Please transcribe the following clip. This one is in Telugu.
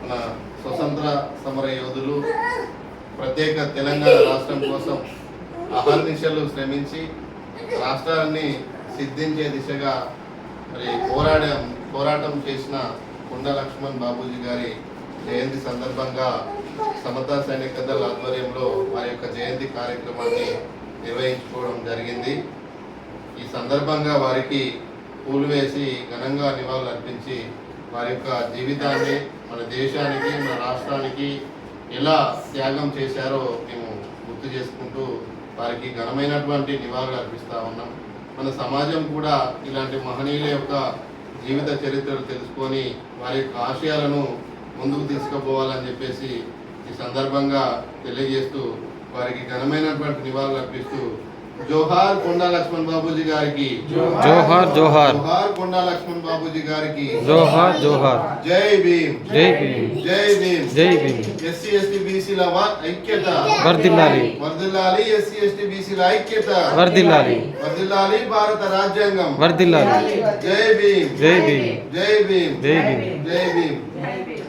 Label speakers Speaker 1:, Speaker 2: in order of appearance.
Speaker 1: మన స్వతంత్ర సమర యోధులు ప్రత్యేక తెలంగాణ రాష్ట్రం కోసం అహర్నిశలు శ్రమించి రాష్ట్రాన్ని సిద్ధించే దిశగా మరి పోరాడం పోరాటం చేసిన కుండ లక్ష్మణ్ బాబూజీ గారి జయంతి సందర్భంగా సమతా సైనిక దళ ఆధ్వర్యంలో వారి యొక్క జయంతి కార్యక్రమాన్ని నిర్వహించుకోవడం జరిగింది. ఈ సందర్భంగా వారికి పూలు వేసి ఘనంగా నివాళులు అర్పించి వారి యొక్క జీవితాన్ని మన దేశానికి మన రాష్ట్రానికి ఎలా త్యాగం చేశారో మేము గుర్తు చేసుకుంటూ వారికి ఘనమైనటువంటి నివాళులు అర్పిస్తూ ఉన్నాం. మన సమాజం కూడా ఇలాంటి మహనీయుల యొక్క జీవిత చరిత్రలు తెలుసుకొని వారి యొక్క ఆశయాలను ముందుకు తీసుకుపోవాలని చెప్పేసి ఈ సందర్భంగా తెలియజేస్తూ వారికి ఘనమైనటువంటి నివాళులు అర్పిస్తూ జోహార్ కొండా లక్ష్మణ్ బాబూజీ గారికి
Speaker 2: జోహార్ జోహార్
Speaker 1: జోహార్ కొండా లక్ష్మణ్ బాబూజీ గారికి
Speaker 2: జోహార్ జోహార్
Speaker 1: జై భీమ్
Speaker 2: జై భీమ్
Speaker 1: జై భీమ్
Speaker 2: జై భీమ్
Speaker 1: ఎస్సీ ఎస్టీ బీసీల ఐక్యత
Speaker 2: వర్ధిల్లాలి
Speaker 1: వర్ధిల్లాలి ఎస్సీ ఎస్టీ బీసీల ఐక్యత
Speaker 2: వర్ధిల్లాలి
Speaker 1: వర్ధిల్లాలి భారత రాజ్యాంగం
Speaker 2: వర్ధిల్లాలి
Speaker 1: జై భీమ్
Speaker 2: జై భీమ్
Speaker 1: జై భీమ్
Speaker 2: జై భీమ్
Speaker 1: జై భీమ్